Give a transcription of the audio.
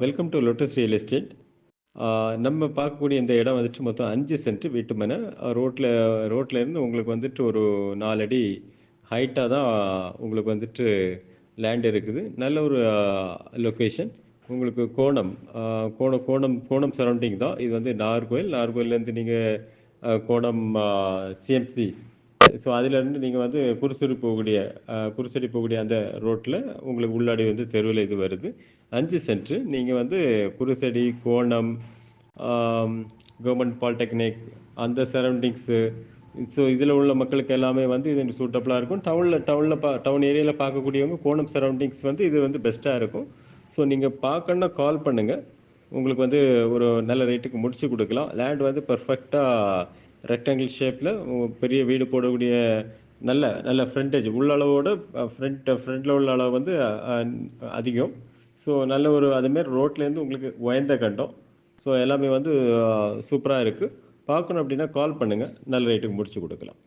Welcome to lotus real estate நம்ம பார்க்கக்கூடிய இந்த இடம் வந்துட்டு மொத்தம் அஞ்சு சென்ட் வீட்டு மனை. ரோட்டில் ரோட்லேருந்து உங்களுக்கு வந்துட்டு ஒரு நாலு அடி ஹைட்டாக தான் உங்களுக்கு வந்துட்டு லேண்ட் இருக்குது. நல்ல ஒரு லொக்கேஷன் உங்களுக்கு கோணம் கோணம் கோணம் கோணம் சரௌண்டிங் தான். இது வந்து நார்கோயில் நார்கோயிலேருந்து நீங்கள் கோணம் சிஎம்சி ஸோ அதிலேருந்து நீங்கள் வந்து குருசடி போகக்கூடிய குருசடி போகக்கூடிய அந்த ரோட்டில் உங்களுக்கு உள்ளாடி வந்து தெருவில் இது வருது. அஞ்சு சென்ட்ரு. நீங்கள் வந்து குருசடி கோணம் கவர்மெண்ட் பாலிடெக்னிக் அந்த சரௌண்டிங்ஸு. ஸோ இதில் உள்ள மக்களுக்கு எல்லாமே வந்து இது சூட்டபுளாக இருக்கும். டவுனில் டவுனில் பா டவுன் ஏரியாவில் பார்க்கக்கூடியவங்க கோணம் சரௌண்டிங்ஸ் வந்து இது வந்து பெஸ்ட்டாக இருக்கும். ஸோ நீங்கள் பார்க்கணுன்னா கால் பண்ணுங்கள் உங்களுக்கு வந்து ஒரு நல்ல ரேட்டுக்கு முடிச்சு கொடுக்கலாம். லேண்ட் வந்து பர்ஃபெக்டாக ரெக்டாங்கிள் ஷேப்பில் பெரிய வீடு போடக்கூடிய நல்ல நல்ல ஃப்ரண்டேஜ் உள்ள அளவோட ஃப்ரண்ட் ஃப்ரண்டில் உள்ள அளவு வந்து அதிகம். ஸோ நல்ல ஒரு அதுமாரி ரோட்லேருந்து உங்களுக்கு உயர்ந்த கண்டம். ஸோ எல்லாமே வந்து சூப்பராக இருக்குது பார்க்கணும் அப்படின்னா கால் பண்ணுங்கள் நல்ல ரேட்டுக்கு முடிச்சு கொடுக்கலாம்.